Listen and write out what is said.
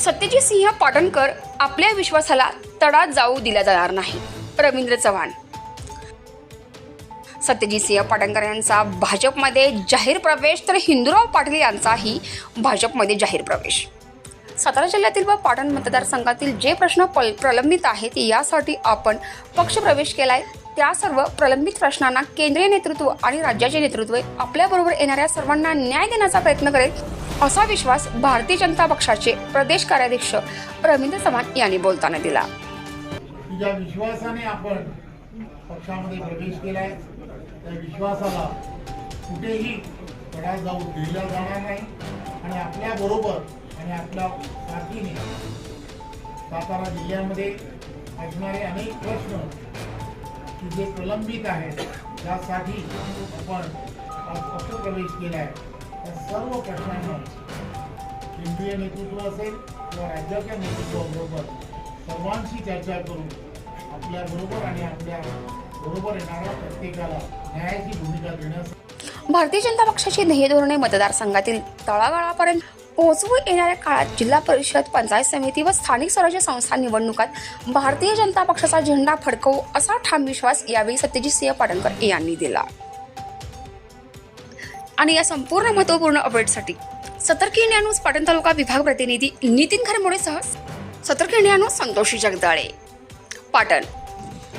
सत्यजित सिंह पाटणकर आपल्या विश्वासाला तडा जाऊ दिला जाणार नाही. रवींद्र चव्हाण. सत्यजित सिंह पाटणकर यांचा भाजपमध्ये जाहीर प्रवेश तर हिंदूराव पाटील यांचाही भाजपमध्ये जाहीर प्रवेश. सातारा जिल्ह्यातील व पाटण मतदारसंघातील जे प्रश्न पल प्रलंबित आहेत यासाठी आपण पक्षप्रवेश केलाय. त्या सर्व प्रलंबित प्रश्नांना केंद्रीय नेतृत्व आणि राज्याचे नेतृत्व आपल्याबरोबर येणाऱ्या सर्वांना न्याय देण्याचा प्रयत्न करेल असा विश्वास भारतीय जनता पक्षाचे प्रदेश कार्याध्यक्ष रवींद्र चव्हाण यांनी बोलताना दिला. ज्या विश्वासाने आपण पक्षामध्ये प्रवेश केलाय. त्या विश्वासाला कुठेही तडा जाऊ दिला जाणार नाही. आणि आपल्या बरोबर आणि आपल्या साथीने सातारा जिल्ह्यामध्ये असणारे अनेक प्रश्न की जे प्रलंबित आहेत त्यासाठी आपण आज पक्षप्रवेश आहे त्या सर्व प्रश्नांवर केंद्रीय नेतृत्व असेल किंवा राज्याच्या नेतृत्वाबरोबर सर्वांशी चर्चा करून आपल्याबरोबर आणि आपल्या बरोबर येणाऱ्या प्रत्येकाला न्यायाची भूमिका देण्यास भारतीय जनता पक्षाची ध्येय धोरणे मतदारसंघातील तळागाळापर्यंत पोहोचवू येणाऱ्या काळात जिल्हा परिषद पंचायत समिती व स्थानिक स्वराज्य संस्था निवडणुकात भारतीय जनता पक्षाचा झेंडा फडकवू असा ठाम विश्वास यावेळी सत्यजित सिंह पाटणकर यांनी दिला. आणि या संपूर्ण महत्त्वपूर्ण अपडेटसाठी सतर्क इंडिया न्यूज पाटण तालुका विभाग प्रतिनिधी नितीन खरमोडेसह सतर्क इंडिया न्यूज संतोषी जगदाळे. पाटण